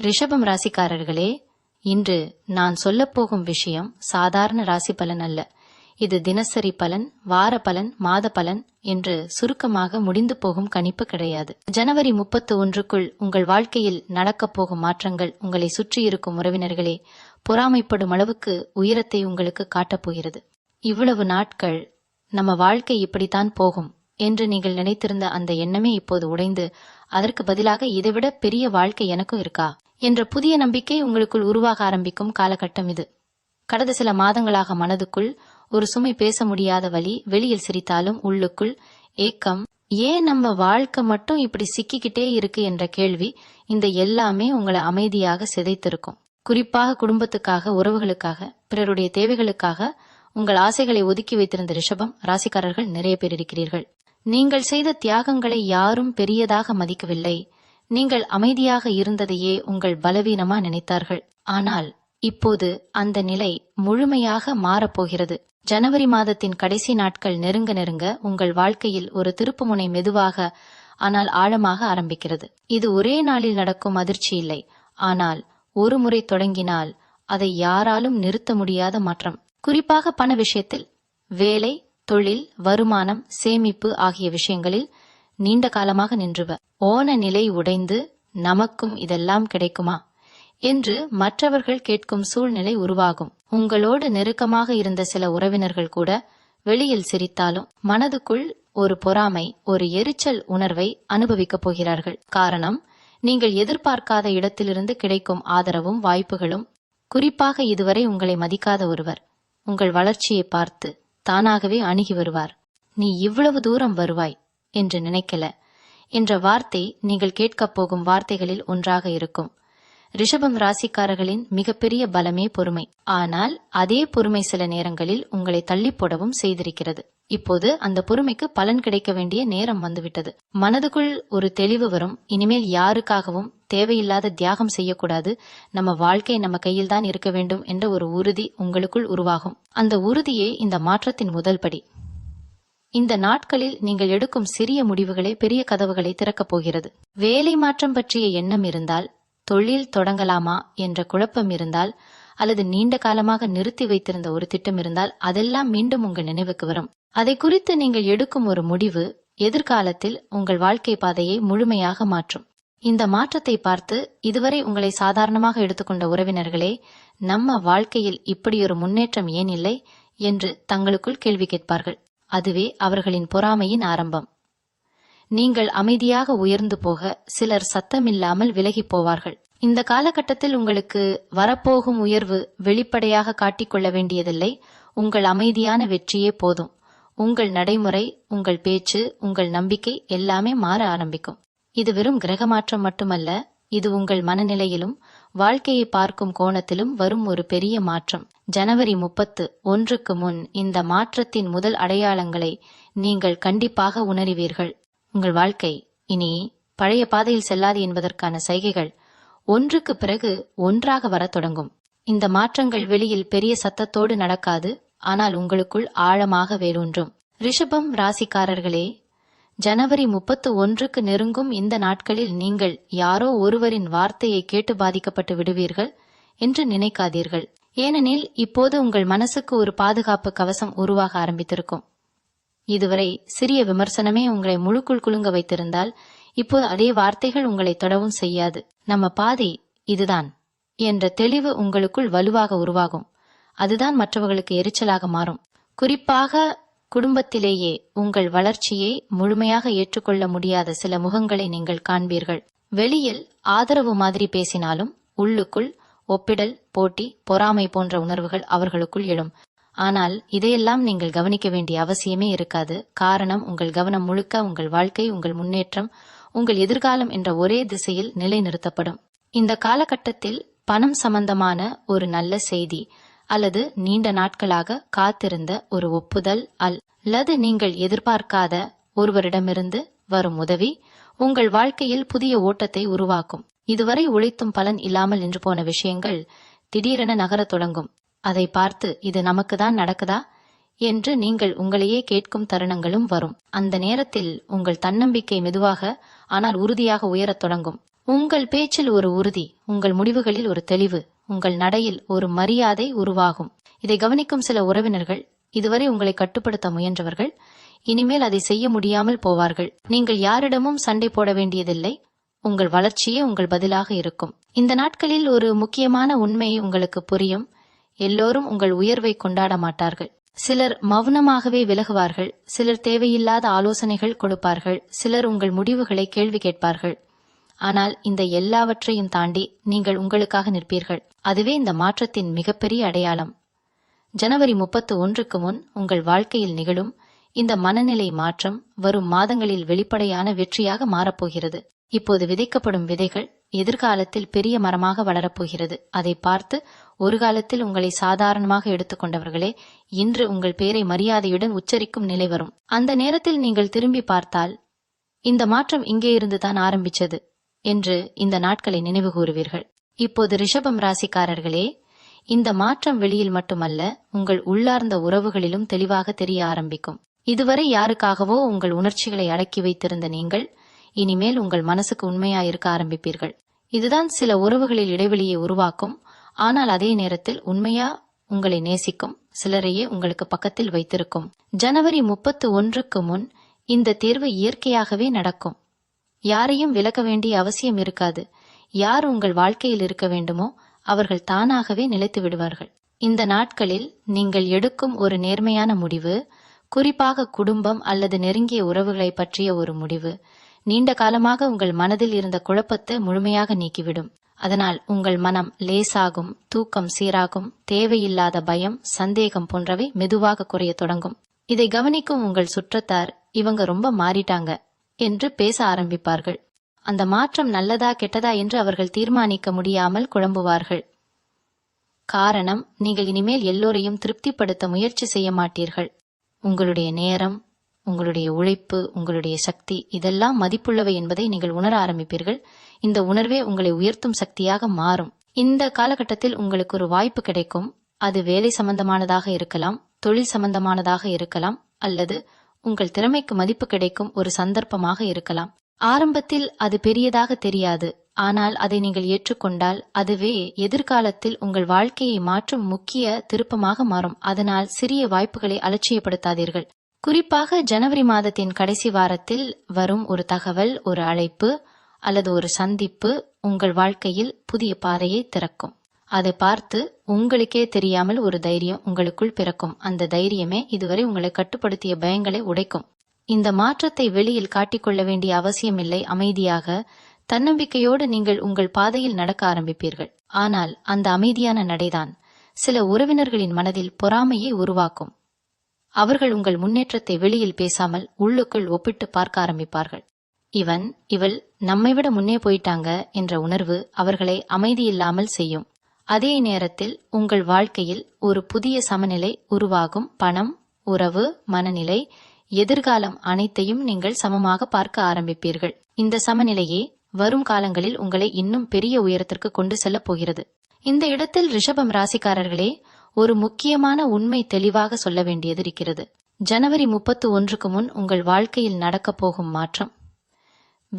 ரிஷபம் ராசிக்காரர்களே இன்று நான் சொல்லப்போகும் விஷயம் சாதாரண ராசி பலன் அல்ல. இது தினசரி பலன் வார பலன் மாத பலன் என்று சுருக்கமாக முடிந்து போகும் கணிப்பு கிடையாது. ஜனவரி முப்பத்து ஒன்றுக்குள் உங்கள் வாழ்க்கையில் நடக்கப் போகும் மாற்றங்கள் உங்களை சுற்றியிருக்கும் உறவினர்களே பொறாமைப்படும் அளவுக்கு உயரத்தை உங்களுக்கு காட்டப் போகிறது. இவ்வளவு நாட்கள் நம்ம வாழ்க்கை இப்படித்தான் போகும் என்று நீங்கள் நினைத்திருந்த அந்த எண்ணமே இப்போது உடைந்து அதற்கு பதிலாக இதைவிட பெரிய வாழ்க்கை எனக்கும் இருக்கா? என்ற புதிய நம்பிக்கை உங்களுக்குள் உருவாக ஆரம்பிக்கும் காலகட்டம் இது. கடந்த சில மாதங்களாக மனதுக்குள் ஒரு சுமை பேச முடியாத வழி வெளியில் சிரித்தாலும் உள்ளுக்குள் ஏக்கம். ஏன் நம்ம வாழ்க்கை மட்டும் இப்படி சிக்கிக்கிட்டே இருக்கு என்ற கேள்வி இந்த எல்லாமே உங்களை அமைதியாக சிதைத்திருக்கும். குறிப்பாக குடும்பத்துக்காக உறவுகளுக்காக பிறருடைய தேவைகளுக்காக உங்கள் ஆசைகளை ஒதுக்கி வைத்திருந்த ரிஷபம் ராசிக்காரர்கள் நிறைய பேர் இருக்கிறீர்கள். நீங்கள் செய்த தியாகங்களை யாரும் பெரியதாக மதிக்கவில்லை. நீங்கள் அமைதியாக இருந்ததையே உங்கள் பலவீனமா நினைத்தார்கள். ஆனால் இப்போது அந்த நிலை முழுமையாக மாறப்போகிறது. ஜனவரி மாதத்தின் கடைசி நாட்கள் நெருங்க நெருங்க உங்கள் வாழ்க்கையில் ஒரு திருப்புமுனை மெதுவாக ஆனால் ஆழமாக ஆரம்பிக்கிறது. இது ஒரே நாளில் நடக்கும் அதிர்ச்சி இல்லை. ஆனால் ஒரு முறை தொடங்கினால் அதை யாராலும் நிறுத்த முடியாத மாற்றம். குறிப்பாக பண விஷயத்தில் வேலை தொழில் வருமானம் சேமிப்பு ஆகிய விஷயங்களில் நீண்ட காலமாக நின்றுவ. ஓன நிலை உடைந்து நமக்கும் இதெல்லாம் கிடைக்குமா? என்று மற்றவர்கள் கேட்கும் சூழ்நிலை உருவாகும். உங்களோடு நெருக்கமாக இருந்த சில உறவினர்கள் கூட வெளியில் சிரித்தாலும் மனதுக்குள் ஒரு பொறாமை ஒரு எரிச்சல் உணர்வை அனுபவிக்கப் போகிறார்கள். காரணம் நீங்கள் எதிர்பார்க்காத இடத்திலிருந்து கிடைக்கும் ஆதரவும் வாய்ப்புகளும் குறிப்பாக இதுவரை உங்களை மதிக்காத ஒருவர். உங்கள் வளர்ச்சியை பார்த்து தானாகவே அணுகி வருவார். நீ இவ்வளவு தூரம் வருவாய். என்று நினைக்கல. என்ற வார்த்தை நீங்கள் கேட்கப் போகும் வார்த்தைகளில் ஒன்றாக இருக்கும். ரிஷபம் ராசிக்காரர்களின் மிகப்பெரிய பலமே பொறுமை. ஆனால் அதே பொறுமை சில நேரங்களில் உங்களை தள்ளி போடவும் செய்திருக்கிறது. இப்போது அந்த பொறுமைக்கு பலன் கிடைக்க வேண்டிய நேரம் வந்துவிட்டது. மனதுக்குள் ஒரு தெளிவு வரும். இனிமேல் யாருக்காகவும் தேவையில்லாத தியாகம் செய்யக்கூடாது. நம்ம வாழ்க்கை நம்ம கையில் தான் இருக்க வேண்டும் என்ற ஒரு உறுதி உங்களுக்குள் உருவாகும். அந்த உறுதியே இந்த மாற்றத்தின் முதல் படி. இந்த நாட்களில் நீங்கள் எடுக்கும் சிறிய முடிவுகளே பெரிய கதவுகளை திறக்கப் போகிறது. வேலை மாற்றம் பற்றிய எண்ணம் இருந்தால் தொழில் தொடங்கலாமா என்ற குழப்பம் இருந்தால் அல்லது நீண்ட காலமாக நிறுத்தி வைத்திருந்த ஒரு திட்டம் இருந்தால் அதெல்லாம் மீண்டும் உங்கள் நினைவுக்கு வரும். அதை குறித்து நீங்கள் எடுக்கும் ஒரு முடிவு எதிர்காலத்தில் உங்கள் வாழ்க்கை பாதையை முழுமையாக மாற்றும். இந்த மாற்றத்தை பார்த்து இதுவரை உங்களை சாதாரணமாக எடுத்துக்கொண்ட உறவினர்களே நம்ம வாழ்க்கையில் இப்படி ஒரு முன்னேற்றம் ஏன் இல்லை என்று தங்களுக்குள் கேள்வி கேட்பார்கள். அதுவே அவர்களின் பொறாமையின் ஆரம்பம். நீங்கள் அமைதியாக உயர்ந்து போக சிலர் சத்தமில்லாமல் விலகி போவார்கள். இந்த காலகட்டத்தில் உங்களுக்கு வரப்போகும் உயர்வு வெளிப்படையாக காட்டிக்கொள்ள வேண்டியதில்லை. உங்கள் அமைதியான வெற்றியே போதும். உங்கள் நடைமுறை உங்கள் பேச்சு உங்கள் நம்பிக்கை எல்லாமே மாற ஆரம்பிக்கும். இது வெறும் கிரக மாற்றம் மட்டுமல்ல இது உங்கள் மனநிலையிலும் வாழ்க்கையை பார்க்கும் கோணத்திலும் வரும் ஒரு பெரிய மாற்றம். ஜனவரி முப்பத்து ஒன்றுக்கு முன் இந்த மாற்றத்தின் முதல் அடையாளங்களை நீங்கள் கண்டிப்பாக உணருவீர்கள். உங்கள் வாழ்க்கை இனி பழைய பாதையில் செல்லாது என்பதற்கான சைகைகள் ஒன்றுக்கு பிறகு ஒன்றாக வரத் தொடங்கும். இந்த மாற்றங்கள் வெளியில் பெரிய சத்தத்தோடு நடக்காது ஆனால் உங்களுக்குள் ஆழமாக வேரூன்றும். ரிஷபம் ராசிக்காரர்களே ஜனவரி முப்பத்து ஒன்றுக்கு நெருங்கும் இந்த நாட்களில் நீங்கள் யாரோ ஒருவரின் வார்த்தையை கேட்டு பாதிக்கப்பட்டு விடுவீர்கள் என்று நினைக்காதீர்கள். ஏனெனில் இப்போது உங்கள் மனசுக்கு ஒரு பாதுகாப்பு கவசம் உருவாக ஆரம்பித்திருக்கும். இதுவரை சிறிய விமர்சனமே உங்களை முழுக்குள் குலுங்க வைத்திருந்தால் இப்போது அதே வார்த்தைகள் உங்களை தொடவும் செய்யாது. நம்ம பாதை இதுதான் என்ற தெளிவு உங்களுக்குள் வலுவாக உருவாகும். அதுதான் மற்றவர்களுக்கு எரிச்சலாக மாறும். குறிப்பாக குடும்பத்திலேயே உங்கள் வளர்ச்சியை முழுமையாக ஏற்றுக்கொள்ள முடியாத சில முகங்களை நீங்கள் காண்பீர்கள். வெளியில் ஆதரவு மாதிரி பேசினாலும் உள்ளுக்குள் ஒப்பிடல் போட்டி பொறாமை போன்ற உணர்வுகள் அவர்களுக்குள் எழும். ஆனால் இதையெல்லாம் நீங்கள் கவனிக்க வேண்டிய அவசியமே இருக்காது. காரணம் உங்கள் கவனம் முழுக்க உங்கள் வாழ்க்கை உங்கள் முன்னேற்றம் உங்கள் எதிர்காலம் என்ற ஒரே திசையில் நிலைநிறுத்தப்படும். இந்த காலகட்டத்தில் பணம் சம்பந்தமான ஒரு நல்ல செய்தி அல்லது நீண்ட நாட்களாக காத்திருந்த ஒரு ஒப்புதல் அல்லது நீங்கள் எதிர்பார்க்காத ஒருவரிடமிருந்து வரும் உதவி உங்கள் வாழ்க்கையில் புதிய ஓட்டத்தை உருவாக்கும். இதுவரை உழைத்தும் பலன் இல்லாமல் நின்று போன விஷயங்கள் திடீரென நகரத் தொடங்கும். அதை பார்த்து இது நமக்கு தான் நடக்குதா? என்று நீங்கள் உங்களையே கேட்கும் தருணங்களும் வரும். அந்த நேரத்தில் உங்கள் தன்னம்பிக்கை மெதுவாக ஆனால் உறுதியாக உயரத் தொடங்கும். உங்கள் பேச்சில் ஒரு உறுதி உங்கள் முடிவுகளில் ஒரு தெளிவு. உங்கள் நடையில் ஒரு மரியாதை உருவாகும். இதை கவனிக்கும் சில உறவினர்கள் இதுவரை உங்களை கட்டுப்படுத்த முயன்றவர்கள் இனிமேல் அதை செய்ய முடியாமல் போவார்கள். நீங்கள் யாரிடமும் சண்டை போட வேண்டியதில்லை. உங்கள் வளர்ச்சியே உங்கள் பதிலாக இருக்கும். இந்த நாட்களில் ஒரு முக்கியமான உண்மை உங்களுக்கு புரியும். எல்லோரும் உங்கள் உயர்வை கொண்டாட மாட்டார்கள். சிலர் மௌனமாகவே விலகுவார்கள். சிலர் தேவையில்லாத ஆலோசனைகள் கொடுப்பார்கள். சிலர் உங்கள் முடிவுகளை கேள்வி கேட்பார்கள். ஆனால் இந்த எல்லாவற்றையும் தாண்டி நீங்கள் உங்களுக்காக நிற்பீர்கள். அதுவே இந்த மாற்றத்தின் மிகப்பெரிய அடையாளம். ஜனவரி முப்பத்து ஒன்றுக்கு முன் உங்கள் வாழ்க்கையில் நிகழும் இந்த மனநிலை மாற்றம் வரும் மாதங்களில் வெளிப்படையான வெற்றியாக மாறப்போகிறது. இப்போது விதைக்கப்படும் விதைகள் எதிர்காலத்தில் பெரிய மரமாக வளரப்போகிறது. அதை பார்த்து ஒரு காலத்தில் உங்களை சாதாரணமாக எடுத்துக்கொண்டவர்களே இன்று உங்கள் பேரை மரியாதையுடன் உச்சரிக்கும் நிலை வரும். அந்த நேரத்தில் நீங்கள் திரும்பி பார்த்தால் இந்த மாற்றம் இங்கே இருந்து தான் ஆரம்பிச்சது. என்று இந்த நாட்களை நினைவு கூறுவீர்கள். இப்போது ரிஷபம் ராசிக்காரர்களே இந்த மாற்றம் வெளியில் மட்டுமல்ல உங்கள் உள்ளார்ந்த உறவுகளிலும் தெளிவாக தெரிய ஆரம்பிக்கும். இதுவரை யாருக்காகவோ உங்கள் உணர்ச்சிகளை அடக்கி வைத்திருந்த நீங்கள் இனிமேல் உங்கள் மனசுக்கு உண்மையாயிருக்க ஆரம்பிப்பீர்கள். இதுதான் சில உறவுகளில் இடைவெளியை உருவாக்கும். ஆனால் அதே நேரத்தில் உண்மையா உங்களை நேசிக்கும் சிலரையே உங்களுக்கு பக்கத்தில் வைத்திருக்கும். ஜனவரி முப்பத்து ஒன்றுக்கு முன் இந்த தேர்வு இயற்கையாகவே நடக்கும். யாரையும் விலக்க வேண்டிய அவசியம் இருக்காது. யார் உங்கள் வாழ்க்கையில் இருக்க வேண்டுமோ அவர்கள் தானாகவே நிலைத்து விடுவார்கள். இந்த நாட்களில் நீங்கள் எடுக்கும் ஒரு நேர்மையான முடிவு குறிப்பாக குடும்பம் அல்லது நெருங்கிய உறவுகளை பற்றிய ஒரு முடிவு நீண்ட காலமாக உங்கள் மனதில் இருந்த குழப்பத்தை முழுமையாக நீக்கிவிடும். அதனால் உங்கள் மனம் லேசாகும் தூக்கம் சீராகும் தேவையில்லாத பயம் சந்தேகம் போன்றவை மெதுவாக குறைய தொடங்கும். இதை கவனிக்கும் உங்கள் சுற்றத்தார் இவங்க ரொம்ப மாறிட்டாங்க. என்று பேச ஆரம்பிப்பார்கள். அந்த மாற்றம் நல்லதா கெட்டதா என்று அவர்கள் தீர்மானிக்க முடியாமல் குழம்புவார்கள். காரணம் நீங்கள் இனிமேல் எல்லோரையும் திருப்திப்படுத்த முயற்சி செய்ய மாட்டீர்கள். உங்களுடைய நேரம் உங்களுடைய உழைப்பு உங்களுடைய சக்தி இதெல்லாம் மதிப்புள்ளவை என்பதை நீங்கள் உணர ஆரம்பிப்பீர்கள். இந்த உணர்வே உங்களை உயர்த்தும் சக்தியாக மாறும். இந்த காலகட்டத்தில் உங்களுக்கு ஒரு வாய்ப்பு கிடைக்கும். அது வேலை சம்பந்தமானதாக இருக்கலாம் தொழில் சம்பந்தமானதாக இருக்கலாம் அல்லது உங்கள் திறமைக்கு மதிப்பு கிடைக்கும் ஒரு சந்தர்ப்பமாக இருக்கலாம். ஆரம்பத்தில் அது பெரியதாக தெரியாது. ஆனால் அதை நீங்கள் ஏற்றுக்கொண்டால் அதுவே எதிர்காலத்தில் உங்கள் வாழ்க்கையை மாற்றும் முக்கிய திருப்பமாக மாறும். அதனால் சிறிய வாய்ப்புகளை அலட்சியப்படுத்தாதீர்கள். குறிப்பாக ஜனவரி மாதத்தின் கடைசி வாரத்தில் வரும் ஒரு தகவல் ஒரு அழைப்பு அல்லது ஒரு சந்திப்பு உங்கள் வாழ்க்கையில் புதிய பாதையை திறக்கும். அதை பார்த்து உங்களுக்கே தெரியாமல் ஒரு தைரியம் உங்களுக்குள் பிறக்கும். அந்த தைரியமே இதுவரை உங்களை கட்டுப்படுத்திய பயங்களை உடைக்கும். இந்த மாற்றத்தை வெளியில் காட்டிக்கொள்ள வேண்டிய அவசியமில்லை. அமைதியாக தன்னம்பிக்கையோடு நீங்கள் உங்கள் பாதையில் நடக்க ஆரம்பிப்பீர்கள். ஆனால் அந்த அமைதியான நடைதான் சில உறவினர்களின் மனதில் பொறாமையை உருவாக்கும். அவர்கள் உங்கள் முன்னேற்றத்தை வெளியில் பேசாமல் உள்ளுக்குள் ஒப்பிட்டு பார்க்க ஆரம்பிப்பார்கள். இவன் இவள் நம்மை விட முன்னே போயிட்டாங்க என்ற உணர்வு அவர்களை அமைதியில்லாமல் செய்யும். அதே நேரத்தில் உங்கள் வாழ்க்கையில் ஒரு புதிய சமநிலை உருவாகும். பணம் உறவு மனநிலை எதிர்காலம் அனைத்தையும் நீங்கள் சமமாக பார்க்க ஆரம்பிப்பீர்கள். இந்த சமநிலையே வரும் காலங்களில் உங்களை இன்னும் பெரிய உயரத்திற்கு கொண்டு செல்லப் போகிறது. இந்த இடத்தில் ரிஷபம் ராசிக்காரர்களே ஒரு முக்கியமான உண்மை தெளிவாக சொல்ல வேண்டியது இருக்கிறது. ஜனவரி முப்பத்து ஒன்றுக்கு முன் உங்கள் வாழ்க்கையில் நடக்கப் போகும் மாற்றம்.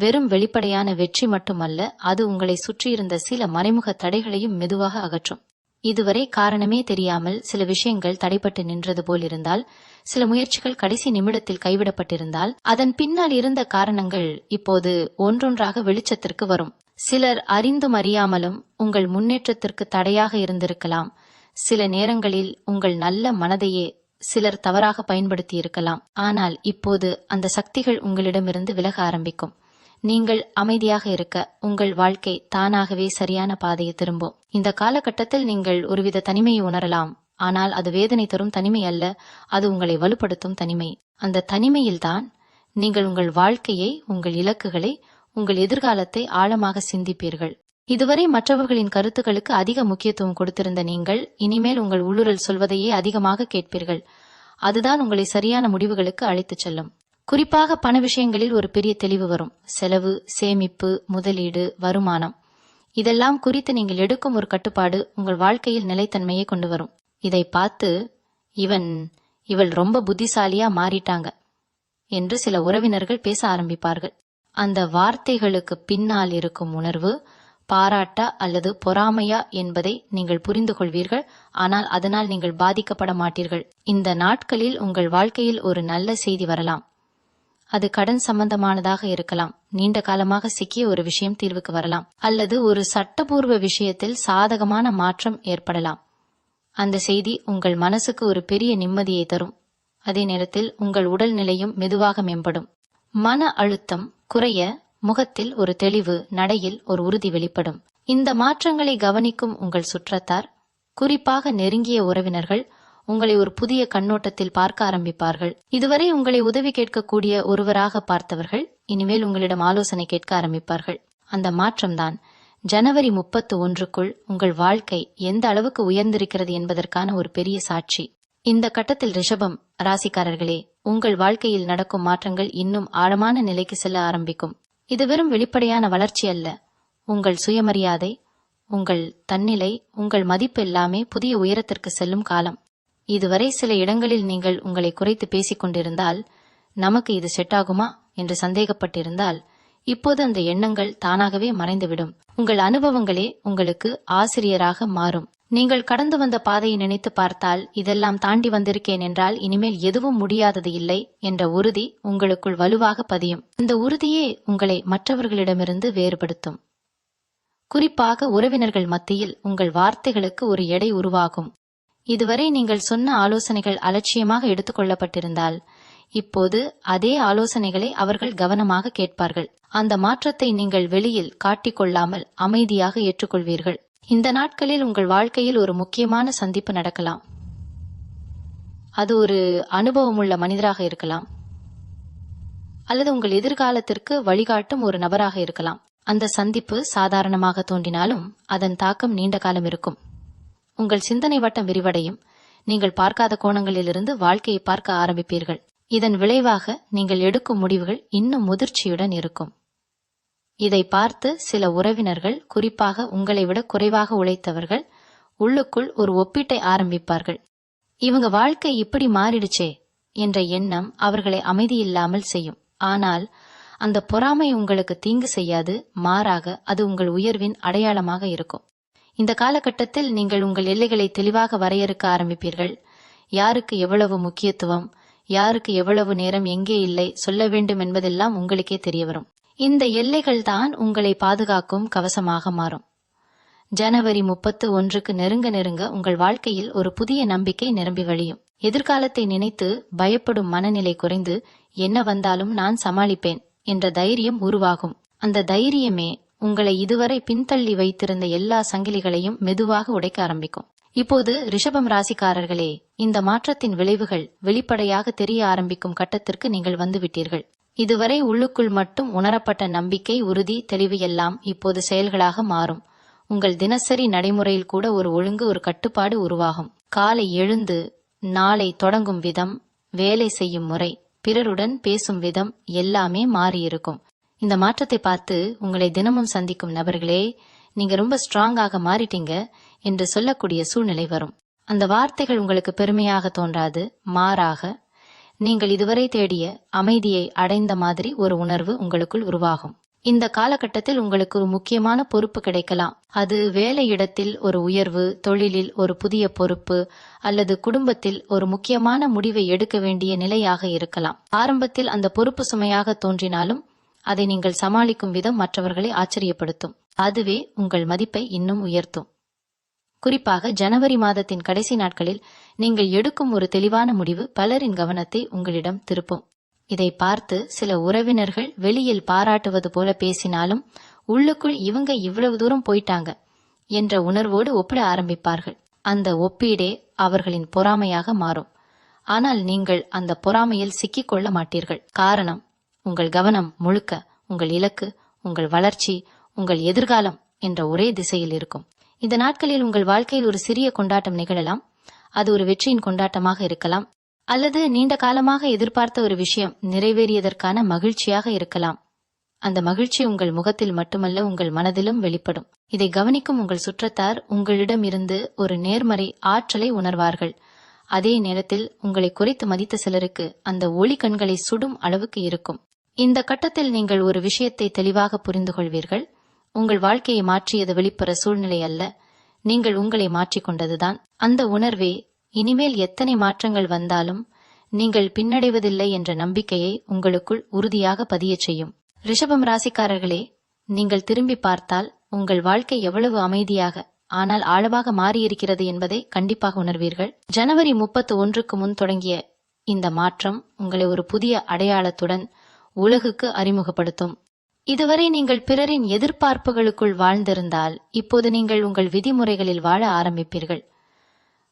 வெறும் வெளிப்படையான வெற்றி மட்டுமல்ல அது உங்களை சுற்றியிருந்த சில மறைமுக தடைகளையும் மெதுவாக அகற்றும். இதுவரை காரணமே தெரியாமல் சில விஷயங்கள் தடைப்பட்டு நின்றது போல் இருந்தால் சில முயற்சிகள் கடைசி நிமிடத்தில் கைவிடப்பட்டிருந்தால் அதன் பின்னால் இருந்த காரணங்கள் இப்போது ஒன்றொன்றாக வெளிச்சத்திற்கு வரும். சிலர் அறிந்தும் அறியாமலும் உங்கள் முன்னேற்றத்திற்கு தடையாக இருந்திருக்கலாம். சில நேரங்களில் உங்கள் நல்ல மனதையே சிலர் தவறாக பயன்படுத்தி இருக்கலாம் ஆனால் இப்போது அந்த சக்திகள் உங்களிடமிருந்து விலக ஆரம்பிக்கும். நீங்கள் அமைதியாக இருக்க உங்கள் வாழ்க்கை தானாகவே சரியான பாதையை திரும்பும். இந்த காலகட்டத்தில் நீங்கள் ஒருவித தனிமையை உணரலாம். ஆனால் அது வேதனை தரும் தனிமை அல்ல அது உங்களை வலுப்படுத்தும் தனிமை. அந்த தனிமையில்தான் நீங்கள் உங்கள் வாழ்க்கையை உங்கள் இலக்குகளை உங்கள் எதிர்காலத்தை ஆழமாக சிந்திப்பீர்கள். இதுவரை மற்றவர்களின் கருத்துக்களுக்கு அதிக முக்கியத்துவம் கொடுத்திருந்த நீங்கள் இனிமேல் உங்கள் உள்ளுரல் சொல்வதையே அதிகமாக கேட்பீர்கள். அதுதான் உங்களை சரியான முடிவுகளுக்கு அழைத்துச் செல்லும். குறிப்பாக பண விஷயங்களில் ஒரு பெரிய தெளிவு வரும். செலவு சேமிப்பு முதலீடு வருமானம். இதெல்லாம் குறித்து நீங்கள் எடுக்கும் ஒரு கட்டுப்பாடு உங்கள் வாழ்க்கையில் நிலைத்தன்மையை கொண்டு வரும். இதை பார்த்து இவன் இவள் ரொம்ப புத்திசாலியா மாறிட்டாங்க என்று சில உறவினர்கள் பேச ஆரம்பிப்பார்கள். அந்த வார்த்தைகளுக்கு பின்னால் இருக்கும் உணர்வு பாராட்டா அல்லது பொறாமையா என்பதை நீங்கள் புரிந்து கொள்வீர்கள். ஆனால் அதனால் நீங்கள் பாதிக்கப்பட மாட்டீர்கள். இந்த நாட்களில் உங்கள் வாழ்க்கையில் ஒரு நல்ல செய்தி வரலாம். அது கடன் சம்பந்தமானதாக இருக்கலாம். நீண்ட காலமாக சிக்கிய ஒரு விஷயம் தீர்வுக்கு வரலாம். அல்லது ஒரு சட்டபூர்வ விஷயத்தில் சாதகமான மாற்றம் ஏற்படலாம். அந்த செய்தி உங்கள் மனசுக்கு ஒரு பெரிய நிம்மதியை தரும். அதே நேரத்தில் உங்கள் உடல் நிலையும் மெதுவாக மேம்படும். மன அழுத்தம் குறைய முகத்தில் ஒரு தெளிவு நடையில் ஒரு உறுதி வெளிப்படும். இந்த மாற்றங்களை கவனிக்கும் உங்கள் சுற்றத்தார் குறிப்பாக நெருங்கிய உறவினர்கள் உங்களை ஒரு புதிய கண்ணோட்டத்தில் பார்க்க ஆரம்பிப்பார்கள். இதுவரை உங்களை உதவி கேட்கக்கூடிய ஒருவராக பார்த்தவர்கள் இனிமேல் உங்களிடம் ஆலோசனை கேட்க ஆரம்பிப்பார்கள். அந்த மாற்றம்தான். ஜனவரி முப்பத்து ஒன்றுக்குள் உங்கள் வாழ்க்கை எந்த அளவுக்கு உயர்ந்திருக்கிறது என்பதற்கான ஒரு பெரிய சாட்சி. இந்த கட்டத்தில் ரிஷபம் ராசிக்காரர்களே உங்கள் வாழ்க்கையில் நடக்கும் மாற்றங்கள் இன்னும் ஆழமான நிலைக்கு செல்ல ஆரம்பிக்கும். இது வெறும் வெளிப்படையான வளர்ச்சி அல்ல. உங்கள் சுயமரியாதை உங்கள் தன்னிலை உங்கள் மதிப்பு எல்லாமே புதிய உயரத்திற்கு செல்லும் காலம். இதுவரை சில இடங்களில் நீங்கள் உங்களை குறைத்து பேசிக் கொண்டிருந்தால் நமக்கு இது செட் ஆகுமா என்று சந்தேகப்பட்டிருந்தால் இப்போது அந்த எண்ணங்கள் தானாகவே மறைந்துவிடும். உங்கள் அனுபவங்களே உங்களுக்கு ஆசிரியராக மாறும். நீங்கள் கடந்து வந்த பாதையை நினைத்து பார்த்தால் இதெல்லாம் தாண்டி வந்திருக்கேன் என்றால் இனிமேல் எதுவும் முடியாதது இல்லை என்ற உறுதி உங்களுக்குள் வலுவாக பதியும். இந்த உறுதியே உங்களை மற்றவர்களிடமிருந்து வேறுபடுத்தும். குறிப்பாக உறவினர்கள் மத்தியில் உங்கள் வார்த்தைகளுக்கு ஒரு எடை உருவாகும். இதுவரை நீங்கள் சொன்ன ஆலோசனைகள் அலட்சியமாக எடுத்துக்கொள்ளப்பட்டிருந்தால் இப்போது அதே ஆலோசனைகளை அவர்கள் கவனமாக கேட்பார்கள். அந்த மாற்றத்தை நீங்கள் வெளியில் காட்டிக்கொள்ளாமல் அமைதியாக ஏற்றுக்கொள்வீர்கள். இந்த நாட்களில் உங்கள் வாழ்க்கையில் ஒரு முக்கியமான சந்திப்பு நடக்கலாம். அது ஒரு அனுபவமுள்ள மனிதராக இருக்கலாம். அல்லது உங்கள் எதிர்காலத்திற்கு வழிகாட்டும் ஒரு நபராக இருக்கலாம். அந்த சந்திப்பு சாதாரணமாக தோன்றினாலும் அதன் தாக்கம் நீண்ட காலம் இருக்கும். உங்கள் சிந்தனை வட்டம் விரிவடையும். நீங்கள் பார்க்காத கோணங்களிலிருந்து வாழ்க்கையை பார்க்க ஆரம்பிப்பீர்கள். இதன் விளைவாக நீங்கள் எடுக்கும் முடிவுகள் இன்னும் முதிர்ச்சியுடன் இருக்கும். இதை பார்த்து சில உறவினர்கள் குறிப்பாக உங்களை விட குறைவாக உழைத்தவர்கள் உள்ளுக்குள் ஒரு ஒப்பீட்டை ஆரம்பிப்பார்கள். இவங்க வாழ்க்கை இப்படி மாறிடுச்சே என்ற எண்ணம் அவர்களை அமைதியில்லாமல் செய்யும். ஆனால் அந்த பொறாமை உங்களுக்கு தீங்கு செய்யாது மாறாக அது உங்கள் உயர்வின் அடையாளமாக இருக்கும். இந்த காலகட்டத்தில் நீங்கள் உங்கள் எல்லைகளை தெளிவாக வரையறுக்க ஆரம்பிப்பீர்கள். யாருக்கு எவ்வளவு முக்கியத்துவம் யாருக்கு எவ்வளவு நேரம் எங்கே இல்லை சொல்ல வேண்டும் என்பதெல்லாம் உங்களுக்கே தெரிய வரும். இந்த எல்லைகள் தான் உங்களை பாதுகாக்கும் கவசமாக மாறும். ஜனவரி முப்பத்து ஒன்றுக்கு நெருங்க நெருங்க உங்கள் வாழ்க்கையில் ஒரு புதிய நம்பிக்கை நிரம்பி வழியும். எதிர்காலத்தை நினைத்து பயப்படும் மனநிலை குறைந்து என்ன வந்தாலும் நான் சமாளிப்பேன் என்ற தைரியம் உருவாகும். அந்த தைரியமே உங்களை இதுவரை பின்தள்ளி வைத்திருந்த எல்லா சங்கிலிகளையும் மெதுவாக உடைக்க ஆரம்பிக்கும். இப்போது ரிஷபம் ராசிக்காரர்களே இந்த மாற்றத்தின் விளைவுகள் வெளிப்படையாக தெரிய ஆரம்பிக்கும் கட்டத்திற்கு நீங்கள் வந்துவிட்டீர்கள். இதுவரை உள்ளுக்குள் மட்டும் உணரப்பட்ட நம்பிக்கை உறுதி தெளிவு எல்லாம் இப்போது செயல்களாக மாறும். உங்கள் தினசரி நடைமுறையில் கூட ஒரு ஒழுங்கு ஒரு கட்டுப்பாடு உருவாகும். காலை எழுந்து நாளை தொடங்கும் விதம் வேலை செய்யும் முறை பிறருடன் பேசும் விதம் எல்லாமே மாறியிருக்கும். இந்த மாற்றத்தை பார்த்து உங்களை தினமும் சந்திக்கும் நபர்களே நீங்க ரொம்ப ஸ்ட்ராங்காக மாறிட்டீங்க என்று சொல்லக்கூடிய சூழ்நிலை வரும். அந்த வார்த்தைகள் உங்களுக்கு பெருமையாக தோன்றாது மாறாக நீங்கள் இதுவரை தேடிய அமைதியை அடைந்த மாதிரி ஒரு உணர்வு உங்களுக்குள் உருவாகும். இந்த காலகட்டத்தில் உங்களுக்கு ஒரு முக்கியமான பொறுப்பு கிடைக்கலாம். அது வேலை இடத்தில் ஒரு உயர்வு தொழிலில் ஒரு புதிய பொறுப்பு அல்லது குடும்பத்தில் ஒரு முக்கியமான முடிவை எடுக்க வேண்டிய நிலையாக இருக்கலாம். ஆரம்பத்தில் அந்த பொறுப்பு சுமையாக தோன்றினாலும் அதை நீங்கள் சமாளிக்கும் விதம் மற்றவர்களை ஆச்சரியப்படுத்தும். அதுவே உங்கள் மதிப்பை இன்னும் உயர்த்தும். குறிப்பாக ஜனவரி மாதத்தின் கடைசி நாட்களில் நீங்கள் எடுக்கும் ஒரு தெளிவான முடிவு பலரின் கவனத்தை உங்களிடம் திருப்பும். இதை பார்த்து சில உறவினர்கள் வெளியில் பாராட்டுவது போல பேசினாலும் உள்ளுக்குள் இவங்க இவ்வளவு தூரம் போயிட்டாங்க என்ற உணர்வோடு ஒப்பிட ஆரம்பிப்பார்கள். அந்த ஒப்பீடே அவர்களின் பொறாமையாக மாறும். ஆனால் நீங்கள் அந்த பொறாமையில் சிக்கிக் கொள்ள மாட்டீர்கள். காரணம் உங்கள் கவனம் முழுக்க உங்கள் இலக்கு உங்கள் வளர்ச்சி உங்கள் எதிர்காலம் என்ற ஒரே திசையில் இருக்கும். இந்த நாட்களில் உங்கள் வாழ்க்கையில் ஒரு சிறிய கொண்டாட்டம் நிகழலாம். அது ஒரு வெற்றியின் கொண்டாட்டமாக இருக்கலாம். அல்லது நீண்ட காலமாக எதிர்பார்த்த ஒரு விஷயம் நிறைவேறியதற்கான மகிழ்ச்சியாக இருக்கலாம். அந்த மகிழ்ச்சி உங்கள் முகத்தில் மட்டுமல்ல உங்கள் மனதிலும் வெளிப்படும். இதை கவனிக்கும் உங்கள் சுற்றத்தார் உங்களிடம் இருந்து ஒரு நேர்மறை ஆற்றலை உணர்வார்கள். அதே நேரத்தில் உங்களை குறைத்து மதித்த சிலருக்கு அந்த ஒளி கண்களை சுடும் அளவுக்கு இருக்கும். இந்த கட்டத்தில் நீங்கள் ஒரு விஷயத்தை தெளிவாக புரிந்து கொள்வீர்கள் உங்கள் வாழ்க்கையை மாற்றியது வெளிப்புற சூழ்நிலை அல்ல. நீங்கள் உங்களை மாற்றிக்கொண்டதுதான் அந்த உணர்வே இனிமேல் எத்தனை மாற்றங்கள் வந்தாலும் நீங்கள் பின்னடைவதில்லை என்ற நம்பிக்கையை உங்களுக்குள் உறுதியாக பதிய செய்யும். ரிஷபம் ராசிக்காரர்களே நீங்கள் திரும்பி பார்த்தால் உங்கள் வாழ்க்கை எவ்வளவு அமைதியாக ஆனால் ஆழமாக மாறியிருக்கிறது என்பதை கண்டிப்பாக உணர்வீர்கள். ஜனவரி முப்பத்து ஒன்றுக்கு முன் தொடங்கிய இந்த மாற்றம் உங்களை ஒரு புதிய அடையாளத்துடன் உலகுக்கு அறிமுகப்படுத்தும். இதுவரை நீங்கள் பிறரின் எதிர்பார்ப்புகளுக்குள் வாழ்ந்திருந்தால் இப்போது நீங்கள் உங்கள் விதிமுறைகளில் வாழ ஆரம்பிப்பீர்கள்.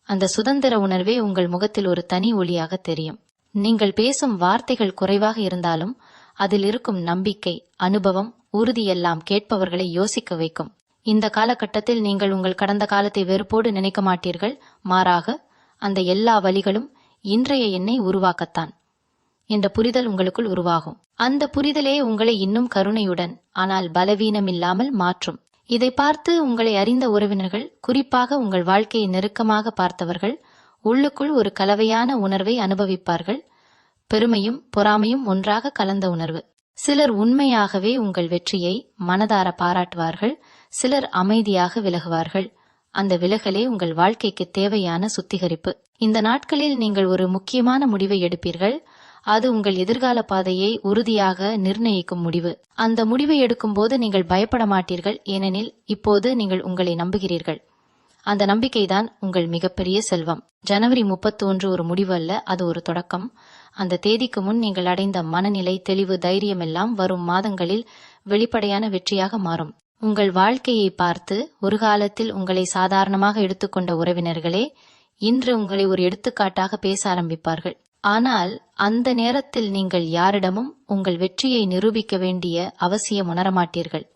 அந்த சுதந்திர உணர்வே உங்கள் முகத்தில் ஒரு தனி ஒளியாக தெரியும். நீங்கள் பேசும் வார்த்தைகள் குறைவாக இருந்தாலும் அதில் இருக்கும் நம்பிக்கை அனுபவம் உறுதியெல்லாம் கேட்பவர்களை யோசிக்க வைக்கும். இந்த காலகட்டத்தில் நீங்கள் உங்கள் கடந்த காலத்தை வெறுப்போடு நினைக்க மாட்டீர்கள். மாறாக அந்த எல்லா வழிகளும் இன்றைய எண்ணை உருவாக்கத்தான். என்ற புரிதல் உங்களுக்குள் உருவாகும். அந்த புரிதலே உங்களை இன்னும் கருணையுடன் ஆனால் பலவீனமில்லாமல் மாற்றும். இதை பார்த்து உங்களை அறிந்த உறவினர்கள் குறிப்பாக உங்கள் வாழ்க்கையை நெருக்கமாக பார்த்தவர்கள் உள்ளுக்குள் ஒரு கலவையான உணர்வை அனுபவிப்பார்கள். பெருமையும் பொறாமையும் ஒன்றாக கலந்த உணர்வு. சிலர் உண்மையாகவே உங்கள் வெற்றியை மனதார பாராட்டுவார்கள் சிலர் அமைதியாக விலகுவார்கள். அந்த விலகலே உங்கள் வாழ்க்கைக்கு தேவையான சுத்திகரிப்பு. இந்த நாட்களில் நீங்கள் ஒரு முக்கியமான முடிவை எடுப்பீர்கள். அது உங்கள் எதிர்கால பாதையை உறுதியாக நிர்ணயிக்கும் முடிவு. அந்த முடிவை எடுக்கும்போது நீங்கள் பயப்பட மாட்டீர்கள் ஏனெனில் இப்போது நீங்கள் உங்களை நம்புகிறீர்கள். அந்த நம்பிக்கைதான் உங்கள் மிகப்பெரிய செல்வம். ஜனவரி முப்பத்தி ஒன்று ஒரு முடிவு அல்ல அது ஒரு தொடக்கம். அந்த தேதிக்கு முன் நீங்கள் அடைந்த மனநிலை தெளிவு தைரியம் எல்லாம் வரும் மாதங்களில் வெளிப்படையான வெற்றியாக மாறும். உங்கள் வாழ்க்கையை பார்த்து ஒரு காலத்தில் உங்களை சாதாரணமாக எடுத்துக்கொண்ட உறவினர்களே இன்று உங்களை ஒரு எடுத்துக்காட்டாக பேச ஆரம்பிப்பார்கள். ஆனால் அந்த நேரத்தில் நீங்கள் யாரிடமும் உங்கள் வெற்றியை நிரூபிக்க வேண்டிய அவசியம் உணரமாட்டீர்கள்.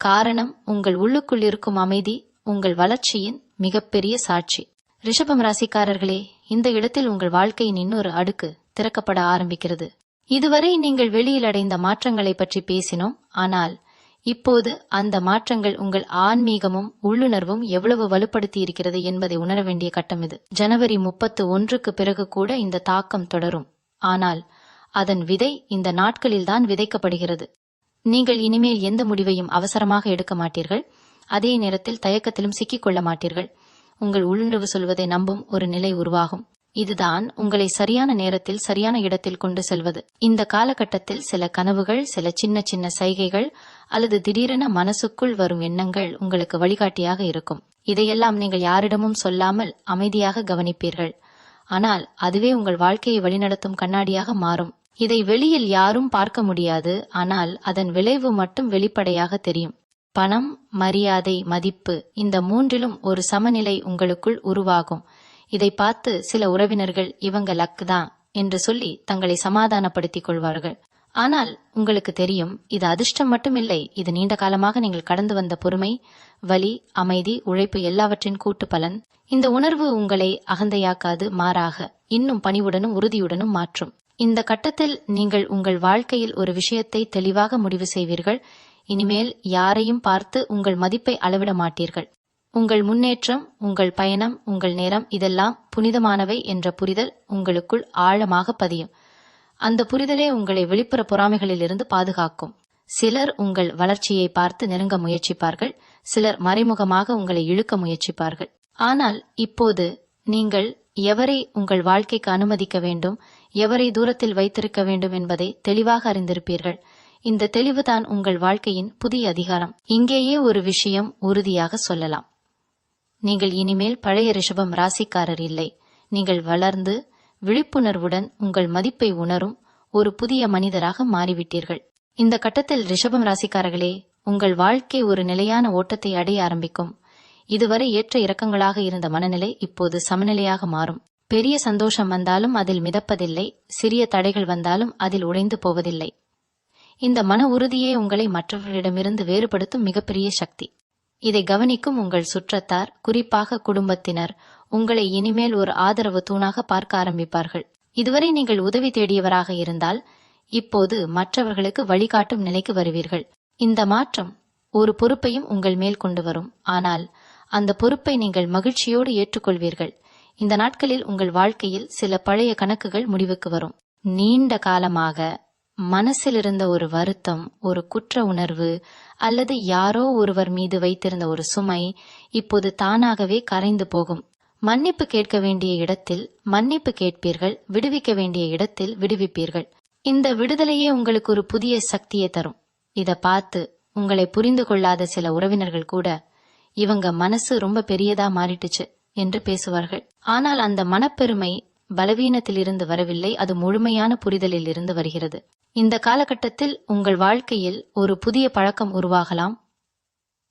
காரணம் உங்கள் உள்ளுக்குள் இருக்கும் அமைதி உங்கள் வளர்ச்சியின் மிகப்பெரிய சாட்சி. ரிஷபம் ராசிக்காரர்களே இந்த இடத்தில் உங்கள் வாழ்க்கையின் இன்னொரு அடுக்கு திறக்கப்பட ஆரம்பிக்கிறது. இதுவரை நீங்கள் வெளியில் அடைந்த மாற்றங்களை பற்றி பேசினோம் ஆனால் இப்போது அந்த மாற்றங்கள் உங்கள் ஆன்மீகமும் உள்ளுணர்வும் எவ்வளவு வலுப்படுத்தி இருக்கிறது என்பதை உணர வேண்டிய கட்டம் இது. ஜனவரி முப்பத்து ஒன்றுக்கு பிறகு கூட இந்த தாக்கம் தொடரும். ஆனால் அதன் விதை இந்த நாட்களில்தான் விதைக்கப்படுகிறது. நீங்கள் இனிமேல் எந்த முடிவையும் அவசரமாக எடுக்க மாட்டீர்கள். அதே நேரத்தில் தயக்கத்திலும் சிக்கிக் கொள்ள மாட்டீர்கள். உங்கள் உள்ளுணர்வு சொல்வதை நம்பும் ஒரு நிலை உருவாகும். இதுதான் உங்களை சரியான நேரத்தில் சரியான இடத்தில் கொண்டு செல்வது. இந்த காலகட்டத்தில் சில கனவுகள் சில சின்ன சின்ன சைகைகள் அல்லது திடீரென மனசுக்குள் வரும் எண்ணங்கள் உங்களுக்கு வழிகாட்டியாக இருக்கும். இதையெல்லாம் நீங்கள் யாரிடமும் சொல்லாமல் அமைதியாக கவனிப்பீர்கள். ஆனால் அதுவே உங்கள் வாழ்க்கையை வழிநடத்தும் கண்ணாடியாக மாறும். இதை வெளியில் யாரும் பார்க்க முடியாது ஆனால் அதன் விளைவு மட்டும் வெளிப்படையாக தெரியும். பணம் மரியாதை மதிப்பு இந்த மூன்றிலும் ஒரு சமநிலை உங்களுக்குள் உருவாகும். இதை பார்த்து சில உறவினர்கள் இவங்க லக் தான் என்று சொல்லி தங்களை சமாதானப்படுத்திக் கொள்வார்கள். ஆனால் உங்களுக்கு தெரியும் இது அதிர்ஷ்டம் மட்டுமில்லை. இது நீண்ட காலமாக நீங்கள் கடந்து வந்த பொறுமை வலி அமைதி உழைப்பு எல்லாவற்றின் கூட்டு பலன் இந்த உணர்வு உங்களை அகந்தையாக்காது மாறாக இன்னும் பணிவுடனும் உறுதியுடனும் மாற்றும். இந்த கட்டத்தில் நீங்கள் உங்கள் வாழ்க்கையில் ஒரு விஷயத்தை தெளிவாக முடிவு செய்வீர்கள். இனிமேல் யாரையும் பார்த்து உங்கள் மதிப்பை அளவிட மாட்டீர்கள். உங்கள் முன்னேற்றம் உங்கள் பயணம் உங்கள் நேரம் இதெல்லாம் புனிதமானவை என்ற புரிதல் உங்களுக்குள் ஆழமாக பதியும். அந்த புரிதலே உங்களை வெளிப்புற பொறாமைகளிலிருந்து பாதுகாக்கும். சிலர் உங்கள் வளர்ச்சியை பார்த்து நெருங்க முயற்சிப்பார்கள் சிலர் மறைமுகமாக உங்களை இழுக்க முயற்சிப்பார்கள். ஆனால் இப்போது நீங்கள் எவரை உங்கள் வாழ்க்கைக்கு அனுமதிக்க வேண்டும் எவரை தூரத்தில் வைத்திருக்க வேண்டும் என்பதை தெளிவாக அறிந்திருப்பீர்கள். இந்த தெளிவுதான் உங்கள் வாழ்க்கையின் புதிய அதிகாரம். இங்கேயே ஒரு விஷயம் உறுதியாக சொல்லலாம். நீங்கள் இனிமேல் பழைய ரிஷபம் ராசிக்காரர் இல்லை. நீங்கள் வளர்ந்து விழிப்புணர்வுடன் உங்கள் மதிப்பை உணரும் ஒரு புதிய மனிதராக மாறிவிட்டீர்கள். இந்த கட்டத்தில் ரிஷபம் ராசிக்காரர்களே உங்கள் வாழ்க்கை ஒரு நிலையான ஓட்டத்தை அடைய ஆரம்பிக்கும். இதுவரை ஏற்ற இறக்கங்களாக இருந்த மனநிலை இப்போது சமநிலையாக மாறும். பெரிய சந்தோஷம் வந்தாலும் அதில் மிதப்பதில்லை சிறிய தடைகள் வந்தாலும் அதில் உடைந்து போவதில்லை. இந்த மன உறுதியே உங்களை மற்றவர்களிடமிருந்து வேறுபடுத்தும் மிகப்பெரிய சக்தி. இதை கவனிக்கும் உங்கள் சுற்றத்தார் குறிப்பாக குடும்பத்தினர் உங்களை இனிமேல் ஒரு ஆதரவு தூணாக பார்க்க ஆரம்பிப்பார்கள். இதுவரை நீங்கள் உதவி தேடியவராக இருந்தால் இப்போது மற்றவர்களுக்கு வழிகாட்டும் நிலைக்கு வருவீர்கள். இந்த மாற்றம் ஒரு பொறுப்பையும் உங்கள் மேல் கொண்டு வரும். ஆனால் அந்த பொறுப்பை நீங்கள் மகிழ்ச்சியோடு ஏற்றுக்கொள்வீர்கள். இந்த நாட்களில் உங்கள் வாழ்க்கையில் சில பழைய கணக்குகள் முடிவுக்கு வரும். நீண்ட காலமாக மனசில் இருந்த ஒரு வருத்தம் ஒரு குற்ற உணர்வு அல்லது யாரோ ஒருவர் மீது வைத்திருந்த ஒரு சுமை இப்போது தானாகவே கரைந்து போகும். மன்னிப்பு கேட்க வேண்டிய இடத்தில் மன்னிப்பு கேட்பீர்கள் விடுவிக்க வேண்டிய இடத்தில் விடுவிப்பீர்கள். இந்த விடுதலையே உங்களுக்கு ஒரு புதிய சக்தியை தரும். இத பார்த்து உங்களை புரிந்து கொள்ளாத சில உறவினர்கள் கூட இவங்க மனசு ரொம்ப பெரியதா மாறிட்டுச்சு என்று பேசுவார்கள். ஆனால் அந்த மனப்பெருமை பலவீனத்திலிருந்து வரவில்லை அது முழுமையான புரிதலில் இருந்து வருகிறது. இந்த காலகட்டத்தில் உங்கள் வாழ்க்கையில் ஒரு புதிய பழக்கம் உருவாகலாம்.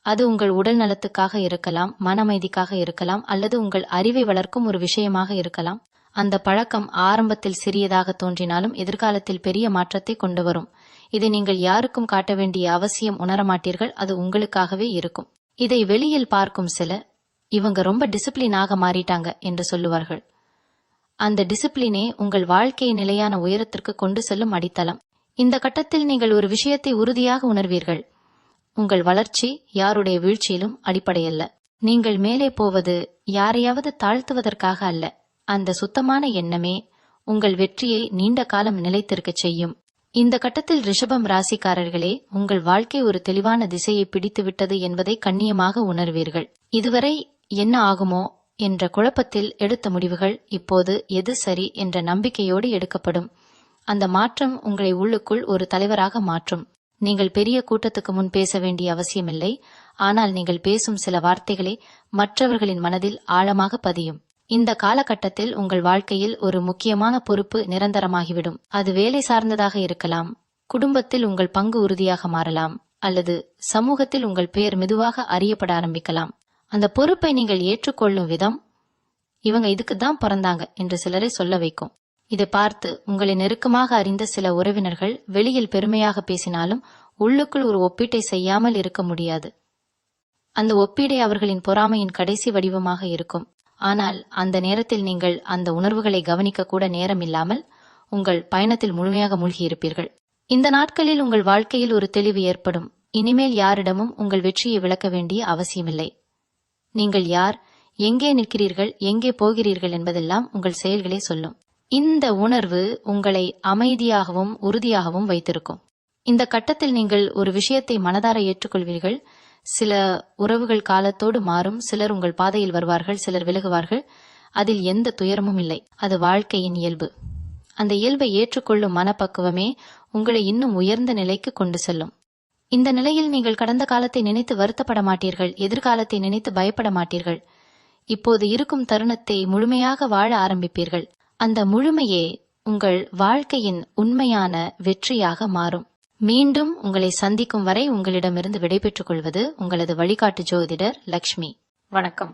அது உங்கள் உடல் நலத்துக்காக இருக்கலாம் மன அமைதிக்காக இருக்கலாம் அல்லது உங்கள் அறிவை வளர்க்கும் ஒரு விஷயமாக இருக்கலாம். அந்த பழக்கம் ஆரம்பத்தில் சிறியதாக தோன்றினாலும் எதிர்காலத்தில் பெரிய மாற்றத்தை கொண்டு வரும். இதை நீங்கள் யாருக்கும் காட்ட வேண்டிய அவசியம் உணரமாட்டீர்கள் அது உங்களுக்காகவே இருக்கும். இதை வெளியில் பார்க்கும் சில இவங்க ரொம்ப டிசிப்ளினாக மாறிட்டாங்க என்று சொல்லுவார்கள். அந்த டிசிப்ளினே உங்கள் வாழ்க்கையை நிலையான உயரத்திற்கு கொண்டு செல்லும் அடித்தளம். இந்த கட்டத்தில் நீங்கள் ஒரு விஷயத்தை உறுதியாக உணர்வீர்கள். உங்கள் வளர்ச்சி யாருடைய வீழ்ச்சியிலும் அடிப்படையல்ல. நீங்கள் மேலே போவது யாரையாவது தாழ்த்துவதற்காக அல்ல. அந்த சுத்தமான எண்ணமே உங்கள் வெற்றியை நீண்ட காலம் நிலைத்திருக்கச் செய்யும். இந்த கட்டத்தில் ரிஷபம் ராசிக்காரர்களே உங்கள் வாழ்க்கை ஒரு தெளிவான திசையை பிடித்து விட்டது என்பதை கண்ணியமாக உணர்வீர்கள். இதுவரை என்ன ஆகுமோ என்ற குழப்பத்தில் எடுத்த முடிவுகள் இப்போது எது சரி என்ற நம்பிக்கையோடு எடுக்கப்படும். அந்த மாற்றம் உங்களை உள்ளுக்குள் ஒரு தலைவராக மாற்றும். நீங்கள் பெரிய கூட்டத்துக்கு முன் பேச வேண்டிய அவசியமில்லை. ஆனால் நீங்கள் பேசும் சில வார்த்தைகளே மற்றவர்களின் மனதில் ஆழமாக பதியும். இந்த காலகட்டத்தில் உங்கள் வாழ்க்கையில் ஒரு முக்கியமான பொறுப்பு நிரந்தரமாகிவிடும். அது வேலை சார்ந்ததாக இருக்கலாம். குடும்பத்தில் உங்கள் பங்கு உறுதியாக மாறலாம். அல்லது சமூகத்தில் உங்கள் பெயர் மெதுவாக அறியப்பட ஆரம்பிக்கலாம். அந்த பொறுப்பை நீங்கள் ஏற்றுக்கொள்ளும் விதம் இவங்க இதுக்கு தான் பிறந்தாங்க என்று சிலரை சொல்ல வைக்கும். இதை பார்த்து உங்களை நெருக்கமாக அறிந்த சில உறவினர்கள் வெளியில் பெருமையாக பேசினாலும் உள்ளுக்குள் ஒரு ஒப்பீட்டை செய்யாமல் இருக்க முடியாது. அந்த ஒப்பீடை அவர்களின் பொறாமையின் கடைசி வடிவமாக இருக்கும். ஆனால் அந்த நேரத்தில் நீங்கள் அந்த உணர்வுகளை கவனிக்க கூட நேரம் இல்லாமல் உங்கள் பயணத்தில் முழுமையாக மூழ்கியிருப்பீர்கள். இந்த நாட்களில் உங்கள் வாழ்க்கையில் ஒரு தெளிவு ஏற்படும். இனிமேல் யாரிடமும் உங்கள் வெற்றியை விளக்க வேண்டிய அவசியமில்லை. நீங்கள் யார் எங்கே நிற்கிறீர்கள் எங்கே போகிறீர்கள் என்பதெல்லாம் உங்கள் செயல்களே சொல்லும். இந்த உணர்வு உங்களை அமைதியாகவும் உறுதியாகவும் வைத்திருக்கும். இந்த கட்டத்தில் நீங்கள் ஒரு விஷயத்தை மனதார ஏற்றுக்கொள்வீர்கள். சில உறவுகள் காலத்தோடு மாறும். சிலர் உங்கள் பாதையில் வருவார்கள் சிலர் விலகுவார்கள். அதில் எந்த துயரமும் இல்லை. அது வாழ்க்கையின் இயல்பு. அந்த இயல்பை ஏற்றுக்கொள்ளும் மனப்பக்குவமே உங்களை இன்னும் உயர்ந்த நிலைக்கு கொண்டு செல்லும். இந்த நிலையில் நீங்கள் கடந்த காலத்தை நினைத்து வருத்தப்பட மாட்டீர்கள். எதிர்காலத்தை நினைத்து பயப்பட மாட்டீர்கள். இப்போது இருக்கும் தருணத்தை முழுமையாக வாழ ஆரம்பிப்பீர்கள். அந்த முழுமையே உங்கள் வாழ்க்கையின் உண்மையான வெற்றியாக மாறும். மீண்டும் உங்களை சந்திக்கும் வரை உங்களிடமிருந்து விடைபெற்றுக் கொள்வது உங்களது வழிகாட்டு ஜோதிடர் லக்ஷ்மி. வணக்கம்.